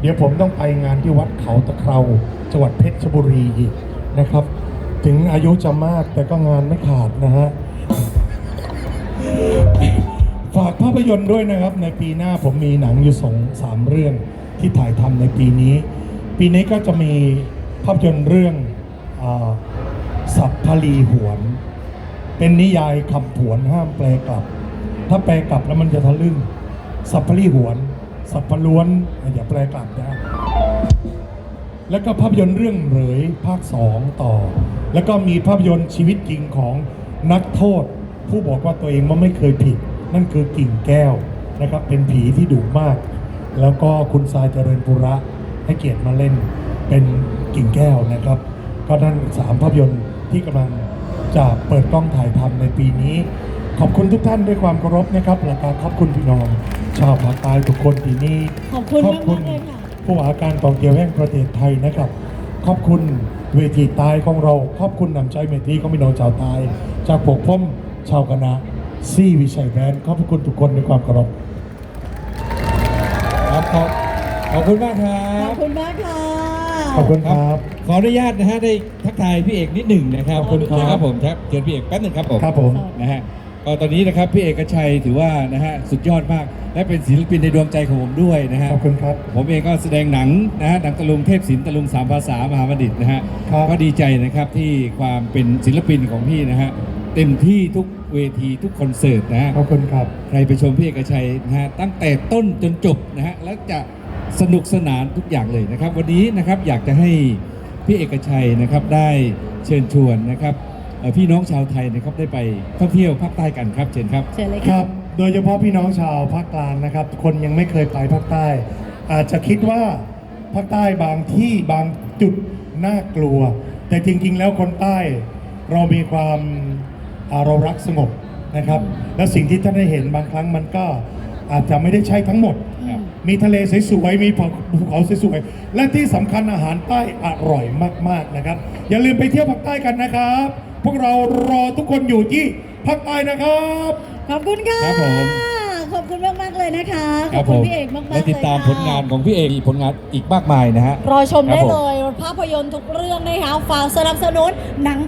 เดี๋ยวผมต้องไปงานที่วัดเขาตะเคราจังหวัดเพชรบุรีอีกนะครับ ถึงอายุจะมากแต่ก็งานไม่ขาดนะฮะ ฝากภาพยนตร์ด้วยนะครับ ในปีหน้าผมมีหนังอยู่สองสามเรื่องที่ถ่ายทำในปีนี้ ปีนี้ก็จะมีภาพยนตร์เรื่องอสัพพลีหวน เป็นนิยายคำผวนห้ามแปลกลับ ถ้าแปลกลับแล้วมันจะทะลึ่งสัพพลีหวน สัพพล้วนอย่าแปลกลับนะแล้วก็ภาพยนตร์เรื่องเหรยภาคสองต่อ แล้วก็มีภาพยนตร์ชีวิตจริงของนักโทษ ผู้บอกว่าตัวเองว่าไม่เคยผิด นั่นคือกิ่งแก้วนะครับเป็นผีที่ดุมาก แล้วก็คุณทรายเจริญปุระให้เกียรติมาเล่นเป็นกิ่งแก้วนะครับ ก็นั่นสามภาพยนตร์ที่กำลังจะเปิดกล้องถ่ายทำในปีนี้ ขอบคุณทุกท่านด้วยความเคารพนะครับและการขอบคุณพี่น้อง ชาวภาคใต้ทุกคนที่นี่ขอบคุณมากๆเลยค่ะ ผู้ว่าการกองเกี่ยวแห่งประเทศไทยนะครับ ขอบคุณเวทีตายของเรา ขอบคุณนำใจเมตรีของพี่น้องชาวใตาย จากพวกพ้มชาวคณะซี่วิชัยแบนขอบพระคุณทุกคนด้วยความเคารพครับขอบขอบคุณมากครัขบอบคุณมากค่ะ ขอบคุณครับ ขออนุญาตนะฮะได้ทักทายพี่เอกนิดหนึ่งนะครับขอบคุณครับ นะครับผมครับเชิญพี่เอกแป๊บหนึ่งครับผมครับผม นะฮะ ก็ตอนนี้นะครับพี่เอกชัยถือว่านะฮะสุดยอดมาก และเป็นศิลปินในดวงใจของผมด้วยนะฮะขอบคุณครับ ผมเองก็แสดงหนังนะฮะหนังตะลุงเทพศิลป์ตะลุงสามภาษามหาบัณฑิตนะฮะครับก็ดีใจนะครับที่ความเป็นศิลปินของพี่นะฮะเต็มที่ทุกเวทีทุกคอนเสิร์ตนะฮะขอบคุณครับ ใครไปชมพี่เอกชัยนะฮะตั้งแต่ต้นจนจบนะฮะแล้วจะสนุกสนานทุกอย่างเลยนะครับ วันนี้นะครับอยากจะให้พี่เอกชัยนะครับได้เชิญชวนนะครับ เอ่อพี่น้องชาวไทยนะครับได้ไปท่องเที่ยวภาคใต้กันครับเชิญครับ เชิญเลยคค่ะ รับ โดยเฉพาะพี่น้องชาวภาคกลางนะครับ คนยังไม่เคยไปภาคใต้ อาจจะคิดว่าภาคใต้บางที่บางจุดน่ากลัว แต่จริงๆ แล้วคนใต้เรามีความอ่าเรารักสงบนะครับ แล้วสิ่งที่ท่านได้เห็นบางครั้งมันก็อาจจะไม่ได้ใช่ทั้งหมด ครับ มีทะเลสวยๆ มีภูเขาสวยๆ และที่สำคัญอาหารใต้อร่อยมากๆนะครับ อย่าลืมไปเที่ยวภาคใต้กันนะครับ พวกเรารอทุกคนอยู่ที่ภาคใต้นะครับ ขอบคุณค่ะครับผม ขอบคุณมากมากๆเลยนะคะขคอรับบคุผณมพี่เอกมากๆและติดตามเลยผค่ะลงานของพี่เอกมีผลงานอีกมากมายนะฮะ รอชมได้ครับผเลยภาพยนตร์ทุกเรื่องนะคะฝากสนับสนุนหนัง